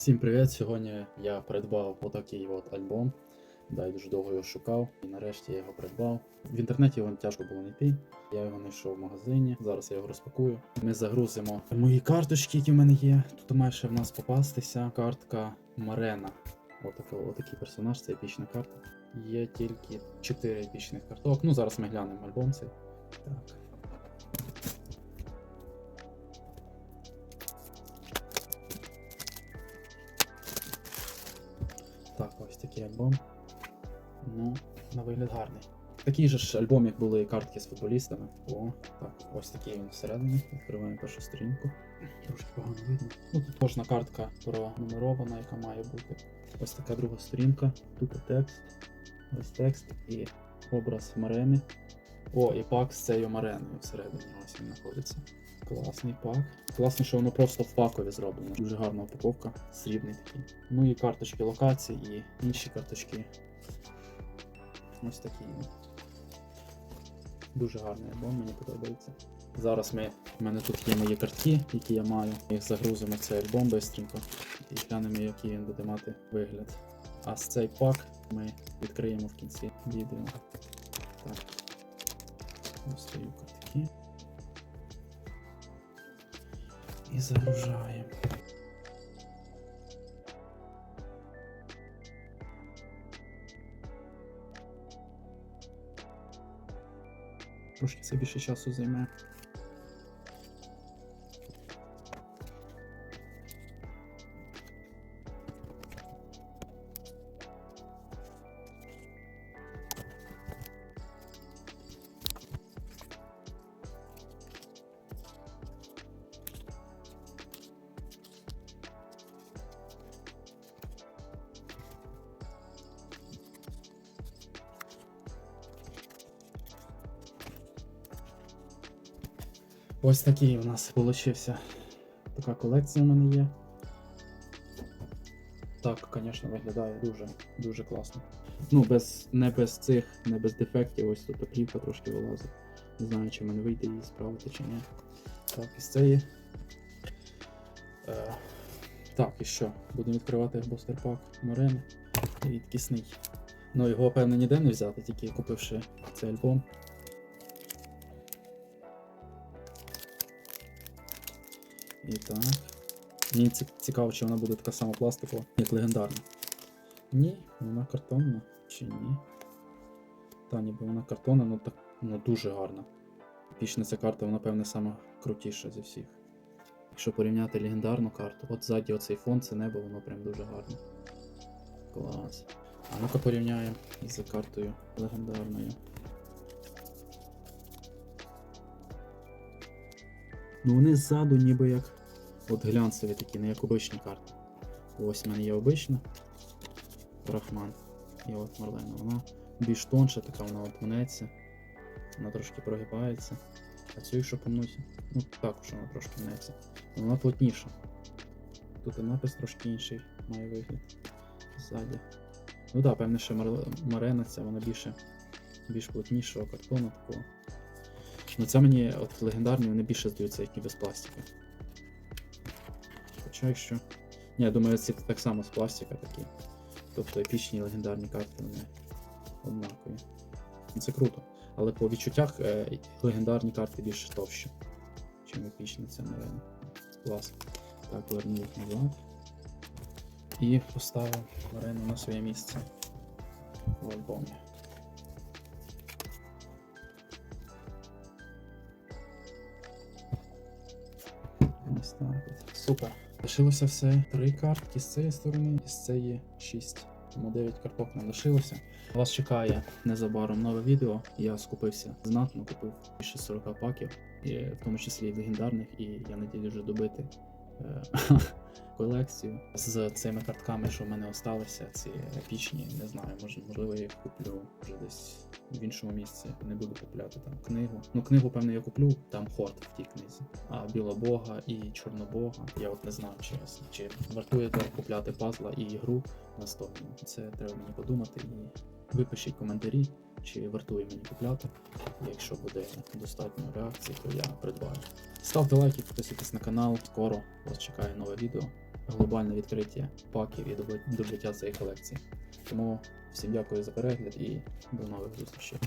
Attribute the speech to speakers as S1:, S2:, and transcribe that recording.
S1: Всім привіт! Сьогодні я придбав отакий от альбом. Да, я дуже довго його шукав, і нарешті я його придбав. В інтернеті його тяжко було знайти. Я його знайшов в магазині. Зараз я його розпакую. Ми загрузимо мої карточки, які в мене є. Тут має ще в нас попастися картка Марена. Отака, отакий персонаж, це епічна карта. Є тільки 4 епічних карток. Ну, зараз ми глянемо альбом цей. Так. Такий альбом. Ну, на вигляд гарний. Такий же ж альбом, як були картки з футболістами. О, так, ось такий він всередині. Відкриваємо першу сторінку. Трошки погано видно. Ну, тут кожна картка пронумерована, яка має бути. Ось така друга сторінка. Тут текст. Ось текст і образ Марени. О, і пак з цією Мареною всередині. Ось він знаходиться. Класний пак. Класно, що воно просто в пакові зроблено. Дуже гарна упаковка, срібний такий. Ну і карточки локацій, і інші карточки. Ось такі. Дуже гарний альбом, мені подобається. Зараз ми, в мене тут є мої картки, які я маю. Ми їх загрузимо в цей альбом бистренько і глянемо, який він буде мати вигляд. А з цей пак ми відкриємо в кінці відео. Так. Достаю картки. І загружаємо. Трошки це більше часу займе. Ось такий у нас получився. Така колекція в мене є. Так, звісно, виглядає дуже дуже класно. Ну, без, не без цих, не без дефектів, ось тут плівка трошки вилазить. Не знаю, чи мене вийде її справити чи ні. Так, із цієї. Е, так, і що? Будемо відкривати бустер-пак Морени. Рідкісний. Ну, його, певно, ніде не взяти, тільки купивши цей альбом. І так. Мені ці- цікаво, чи вона буде така сама пластикова, як легендарна. Ні, вона картонна. Чи ні? Та, ніби вона картонна, ну так ну, дуже гарна. Епічна ця карта, вона, певне, сама крутіша зі всіх. Якщо порівняти легендарну карту, от ззаді оцей фон, це небо, воно прям дуже гарне. Клас. А ну-ка порівняємо з картою легендарною. Ну вони ззаду ніби як от глянцеві такі, не як обичні карти. Ось в мене є обична Рахман. І от Марлена. Вона більш тонша, така вона от мнеться. Вона трошки прогибається. А цю, якщо помнуть, ну також вона трошки мнеться. Вона плотніша. Тут і напис трошки інший має вигляд. Ззаді. Ну так, да, певне, що Мар- Марена ця, вона більше більш плотнішого картону такого. Ну це мені от легендарні вони більше здаються, як і без пластика. Хоча якщо. Ні, я думаю, ці так само з пластика такі. Тобто епічні легендарні карти вони однакові. Це круто. Але по відчуттях е, легендарні карти більш товщі, чим епічні, це наверное. Клас. Так, поверну їх назад. І поставив Марену на своє місце в альбомі. Ось так. Супер. Лишилося все три картки з цієї сторони, і з цієї шість. Тому 9 карток не лишилося. Вас чекає незабаром нове відео. Я скупився знатно, купив більше 40 паків, і в тому числі і легендарних, і я надію вже добити колекцію з цими картками, що в мене осталися. Ці епічні, не знаю, може, можливо, я їх куплю вже десь в іншому місці. Не буду купляти там книгу. Ну, книгу, певно, я куплю, там хорд в тій книзі. А Білобога і Чорнобога, я от не знаю, чесно. Чи вартує того купляти пазла і ігру наступну. Це треба мені подумати і випишіть коментарі, чи вартує мені купляти. Якщо буде достатньо реакцій, то я придбаю. Ставте лайки, підписуйтесь на канал. Скоро вас чекає нове відео. глобальне відкриття паків і добиття цієї колекції. Тому всім дякую за перегляд і до нових зустрічей.